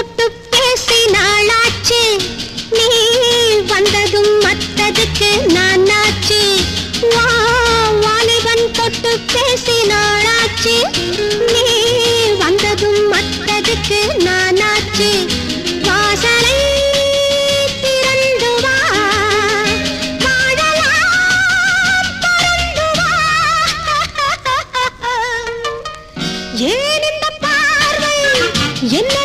போட்டு பேசி நாளாச்சு நீ வந்ததும் மத்ததுக்கு நானாச்சு. வாலிபன் போட்டு பேசி நாளாச்சு நீ வந்ததும் மத்ததுக்கு நானாச்சு. என்ன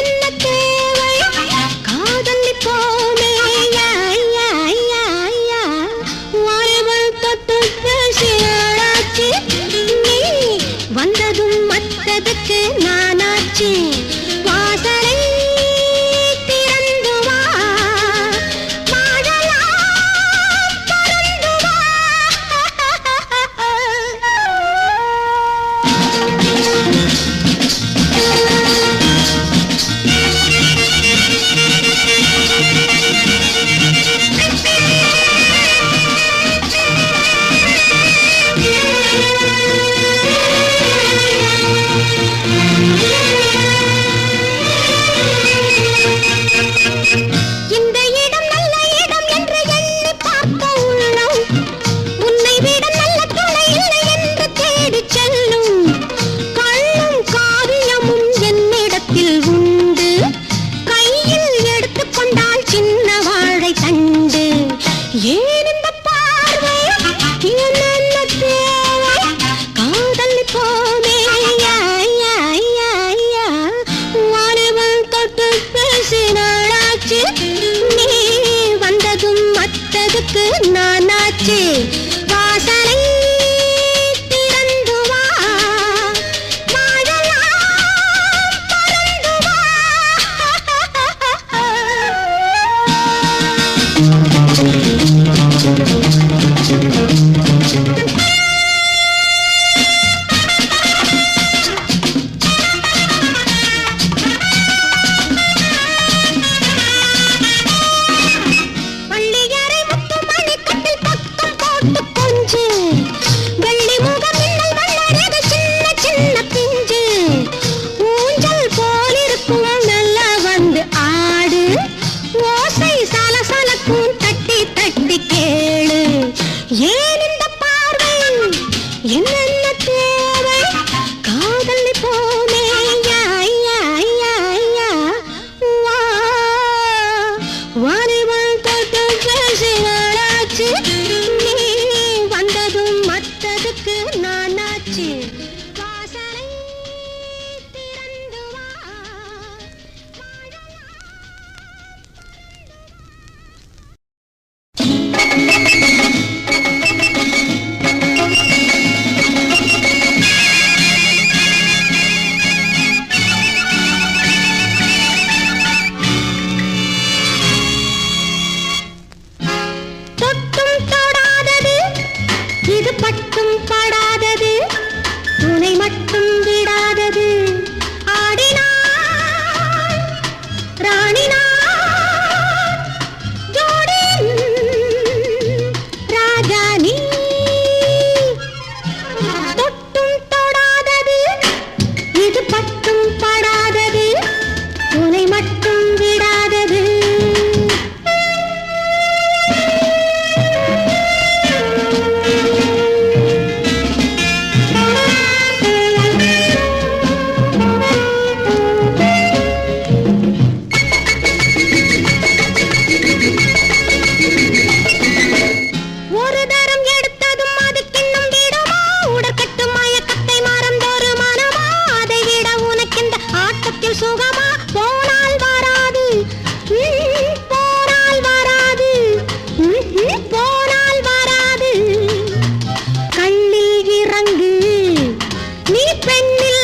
பெண்ணில்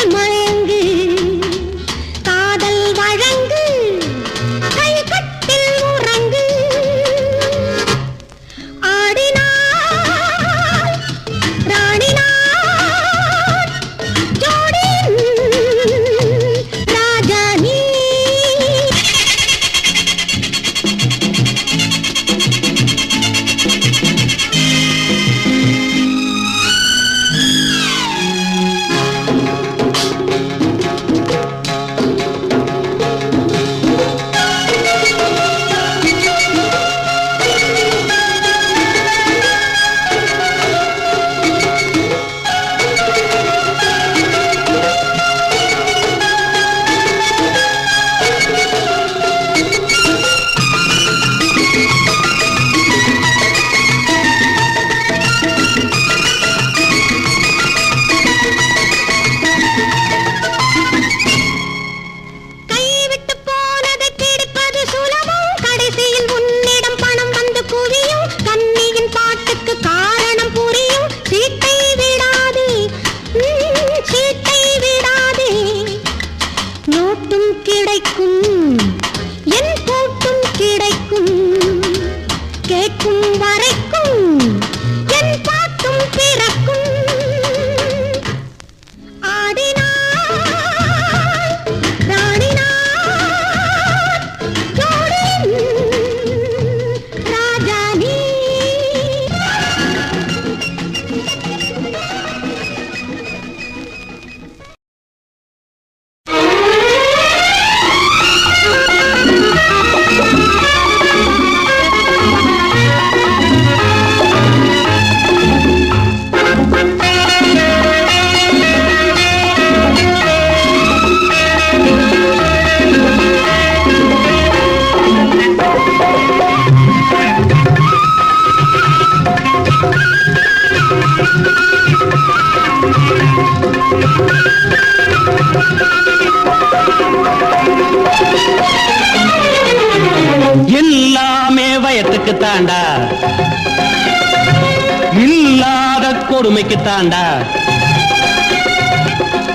கொடுமைக்கு தாண்டா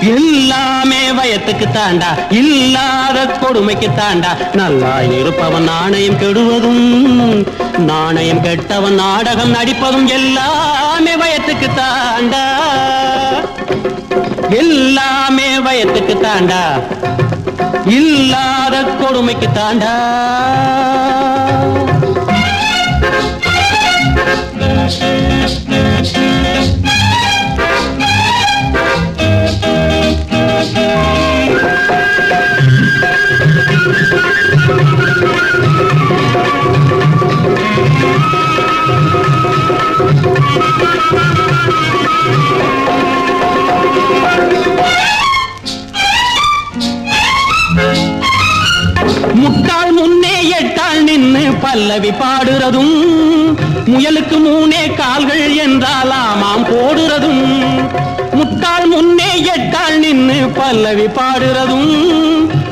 எல்லாமே வயத்துக்கு தாண்டா இல்லாத கொடுமைக்கு தாண்டா நல்லா இருப்பவன் நாணயம் கெடுவதும் நாணயம் கெட்டவன் நாடகம் நடிப்பதும் எல்லாமே வயத்துக்கு தாண்டா எல்லாமே வயத்துக்கு தாண்டா இல்லாத கொடுமைக்கு தாண்டா Thank you. முன்னே எட்டால் நின்று பல்லவி பாடுறதும்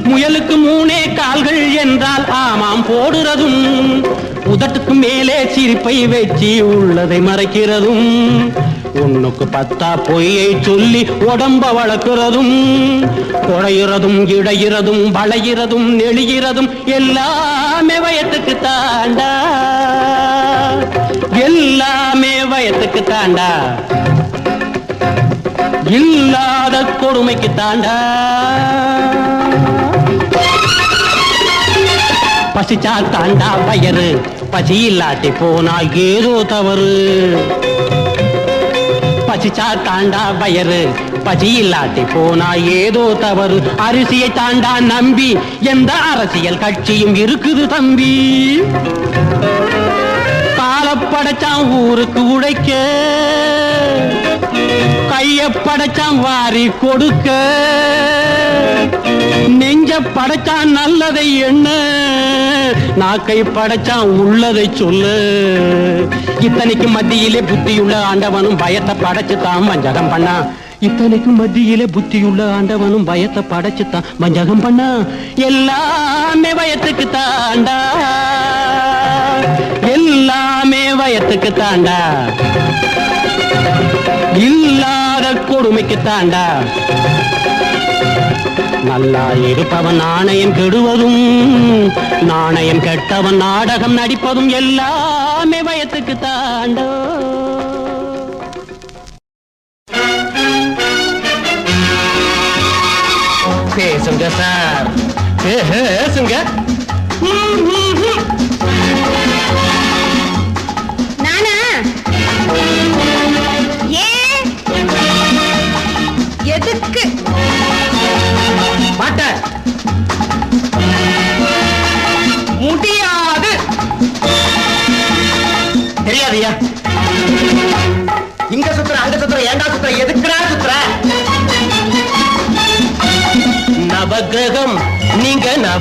முயலுக்கு மூணே கால்கள் என்றால் ஆமாம் போடுறதும் உதட்டுக்கு மேலே சிரிப்பை வச்சு உள்ளதை மறைக்கிறதும் ஒண்ணுக்கு பத்தா பொய்யை சொல்லி உடம்ப வளர்க்கிறதும் குழையிறதும் இடையிறதும் வளையிறதும் நெளிகிறதும் எல்லாமே வயத்துக்கு தாண்டா. எல்லாமே வயத்துக்கு தாண்டா. இல்லாத கொடுமைக்கு தாண்டா. பசிச்சா தாண்டா பயரு பசி இல்லாட்டி போனால் ஏதோ தவறு. பசிச்சா தாண்டா பயரு பசி இல்லாட்டி போனா ஏதோ தவறு. அரிசியை தாண்டா நம்பி எந்த அரசியல் கட்சியும் இருக்குது தம்பி. காலப்படைச்சான் ஊருக்கு உழைக்க. படைச்சான் வாரி கொடுக்க. நெஞ்ச படைச்சான் நல்லதை என்ன நாக்கை படைச்சான் உள்ளதை சொல்லு. இத்தனைக்கு மத்தியிலே புத்தியுள்ள ஆண்டவனும் பயத்தை படைச்சு தான் வஞ்சகம் பண்ணா. இத்தனைக்கு மத்தியிலே புத்தியுள்ள ஆண்டவனும் பயத்தை படைச்சு தான் வஞ்சகம் பண்ணா. எல்லாமே பயத்துக்கு தாண்டா எல்லாமே பயத்துக்கு தாண்டா இல்லா கொடுமைக்குத்தாண்டா? நல்லா இருப்பவன் நாணயம் கெடுவதும் நாணயம் கெட்டவன் நாடகம் நடிப்பதும் எல்லாமே வயத்துக்கு தாண்டோ பேசுங்க சார். பேசுங்க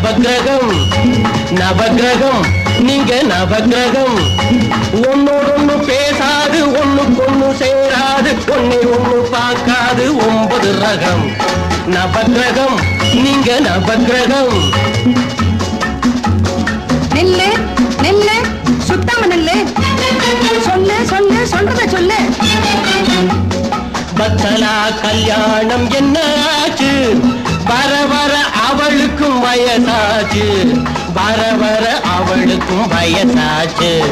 நவகிரகம் நவகிரகம் நீங்க நவகிரகம். ஒன்னோடு ஒண்ணு பேசாது ஒண்ணுக்கு ஒண்ணு சேராது ஒண்ணு ஒண்ணு பார்க்காது ஒன்பது ரகம். நவகிரகம் நீங்க நவகிரகம். நெல்லு நெல்லு சுத்தம நெல்லு. சொல்லு சொல்லு சொல்றத சொல்லு. பத்தலா கல்யாணம் என்னாச்சு வர வர அவளுக்கும் வயசாச்சு. வர வர அவளுக்கும் வயசாச்சு.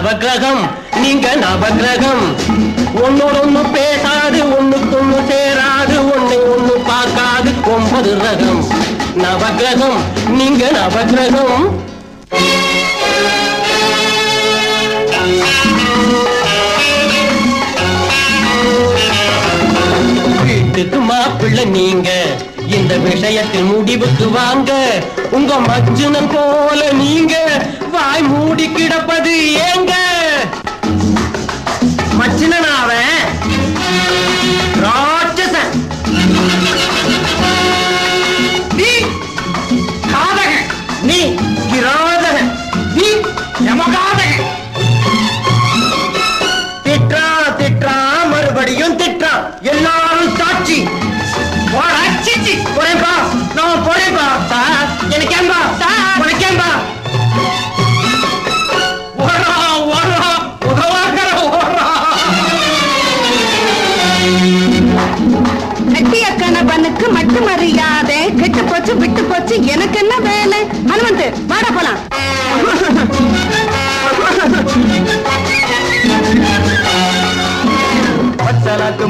நவகிரகம் நீங்க நவகிரகம் ஒன்னோட ஒண்ணு பேசாது ஒண்ணுக்கு ஒண்ணு சேராது ஒன்னை ஒண்ணு பார்க்காது ஒன்பது ரகம். நவகிரகம் நீங்க நவகிரகம் வீட்டுக்கு மாப்பிள்ள நீங்க இந்த விஷயத்தில் முடிவுக்கு வாங்க. உங்க மச்சுனன் போல நீங்க வாய் மூடி கிடப்பது ஏ China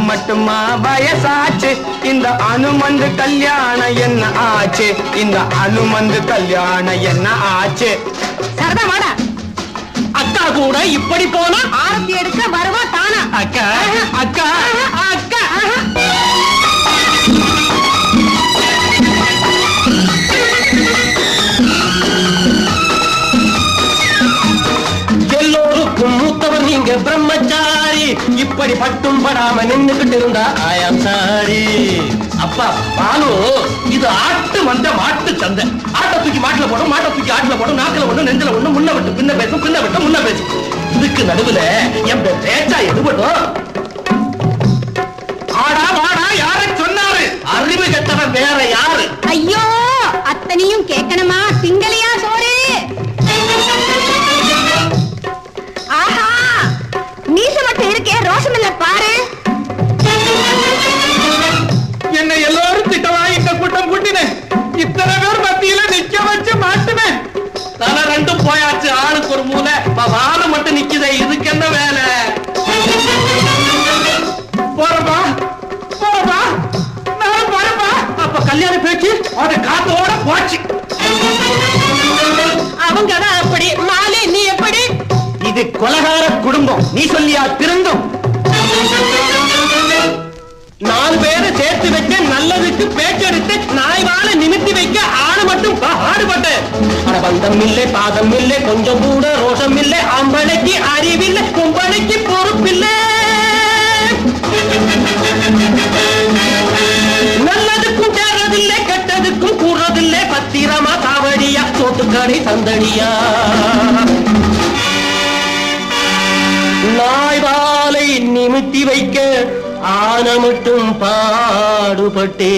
மட்டுமா? வயசாச்சு. இந்த அனுமந்து கல்யாணம் என்ன ஆச்சு? இந்த அனுமந்து கல்யாணம் என்ன ஆச்சு? சரதா வாடா. அக்கா கூட இப்படி போனா? ஆரத்தி எடுக்க வருவா தானா? அக்கா அக்கா. அக்கா. எல்லோருக்கும் மூத்தவர் நீங்க பிரம்மச்சாரி இப்படி பட்டும் படாம நின்னுகிட்டு இருந்தா ஆயாம் சாரி அப்பா பாலு இது ஆட்டு வந்த மாட்டு சந்தை. ஆட்டை தூக்கி மாட்டுல போடும் மாட்டை தூக்கி ஆட்டுல போடும் நாக்குல ஒண்ணு நெஞ்சில ஒண்ணு முன்ன விட்டு பின்ன பேசும் பின்ன விட்டு முன்ன பேசும் இதுக்கு நடுவுல என் பேச்சா எதுபடும் ஆடா வாடா யார சொன்னாரு? அறிவு கெட்டவன் வேற யாரு? ஐயோ அத்தனையும் கேட்கணுமா? திங்களையா சோறு? இருக்கே ரோஷம் இல்ல பாரு. என்ன எல்லாரும் திட்டவா இந்த கூட்டம் கூட்டினேன் இத்தனை பேர் மத்தியில நிக்க வச்சு மாட்டுவேன் தலை ரெண்டும் போயாச்சு ஆளுக்கு ஒரு மூலை வாழ மட்டும் நிக்குதே இதுக்கு என்ன வேலை? போறப்பா போறப்பா. நான் போறப்பா. அப்ப கல்யாண பேச்சு அது காத்தோட போச்சு. அவங்க இது கொலகார குடும்பம். நீ சொல்லியா திருந்தும்? நாலு பேரை சேர்த்து வைக்க நல்லதுக்கு பேச்செடுத்து நாய் வாழ நிமித்தி வைக்க ஆடு மட்டும் ஆடுபட்டு பந்தம் இல்லை பாதம் இல்லை கொஞ்சம் கூட ரோஷம் இல்லை அம்பளைக்கு அறிவில்லை கும்பளைக்கு பொறுப்பில்லை. நல்லதுக்கும் தேறதில்லை கெட்டதுக்கும் கூறதில்லை பத்திரமா காவடியா தோட்டுக்கடை சந்தடியா. நாய்வாலை நிமித்தி வைக்க ஆன மட்டும் பாடுபட்டே.